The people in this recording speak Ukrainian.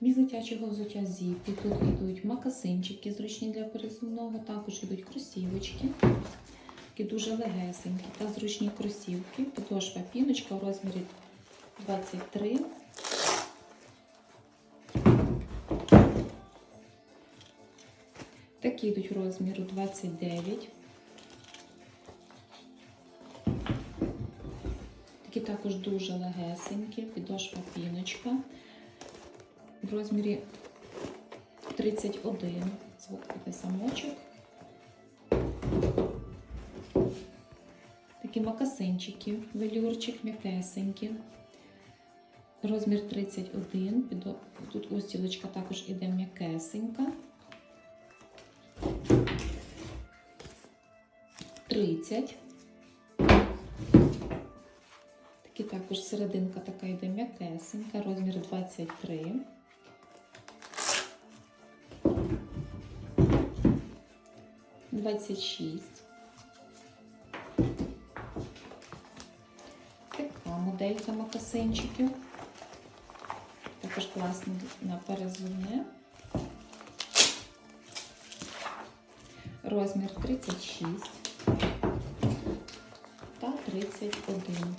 Міг дитячого взуття зіпі. Тут йдуть макасинчики зручні для пересувного, також йдуть кросівочки. Такі дуже легесенькі та зручні кросівки. Підошва піночка у розмірі 23. Такі йдуть розміру 29. Такі також дуже легесенькі, підошва піночка в розмірі 31. Звук буде замочок. Такі макасинчики, велюрчик м'якесенькі. Розмір 31. Тут устілочка також іде м'якесенька. 30. Такі також серединка така йде м'якесенька, розмір 23. Двадцять шість. Така моделька макасинчиків. Також класно на перезувне. Розмір 36 та 31.